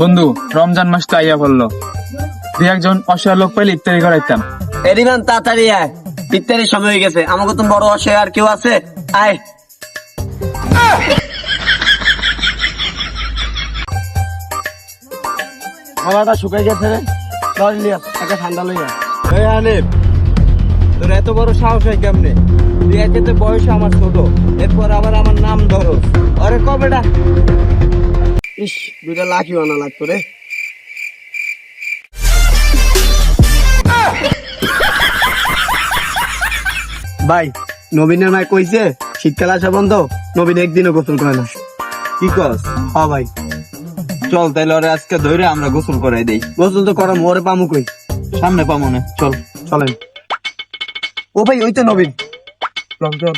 বন্ধু রমজান মাস তো আইয়া পড়ল। দুই একজন অসহায় লোক পাইলে ইফতারি করাইতাম। এরিমান তাড়াতাড়ি আয়। ইত্যাদি সময় হয়ে গেছে। আমাকে তো বড় অসহায় আর কেউ আছে। আয়। গলাটা শুকাই গেছে রে। চল লিয়া একটা ঠান্ডা লইয়া। এই হানিফ তোর এত বড় সাহস হয় কেমনে? তুই একেতে বয়স আমার ছোট এরপর আবার আমার নাম ধরো আরে কবেটা ইস দুইটা লাখি বানা লাগতো রে। ভাই নবীনের মায় কইছে শীতকাল আসা বন্ধ নবীন একদিনও গোসল করে না। কি কস? হ্যাঁ ভাই। চল তাহলে ওরে আজকে ধরে আমরা গোসল করাই দেই। গোসল তো করা মোরে পামু কই? সামনে পামু না চল। চলেন। ও ভাই ওই তো নবীন। চল চল।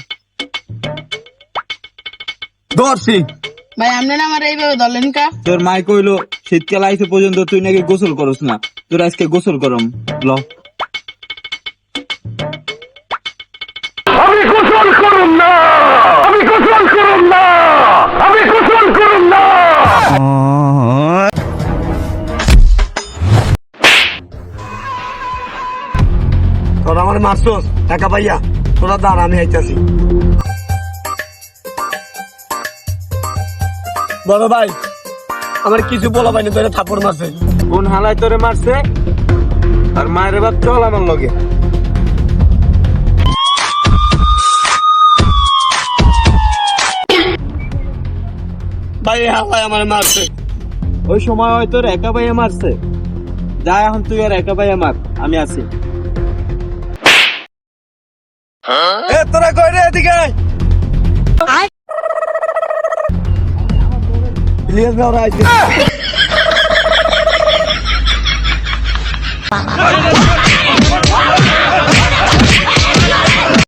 ধরছি। ভাই আপনি না আমার এইভাবে ধরলেন কা? তোর মাই কইলো শীতকাল আইসে পর্যন্ত তুই নাকি গোসল করস না। তোর আজকে গোসল করম। ল। আমি গোসল করুম না! আমি গোসল করুম না! আমি গোসল করুম না! তোরা আমার মারছস টাকা পাইয়া তোরা দাঁড় আমি আইতাছি। বড় ভাই আমার কিছু বলা পাইনি তোরা থাপড় মারছে। কোন হালাই তোরে মারছে? আর মায়ের বাপ চল আমার লগে। ভাই হালাই আমার মারছে। ওই সময় হয়তো তোর একা ভাইয়া মারছে। যা এখন তুই আর একা ভাইয়া মার আমি আছি। এ তোরা কই রে এদিকে আয়। ইলিয়াস ভাই ওরা আইছে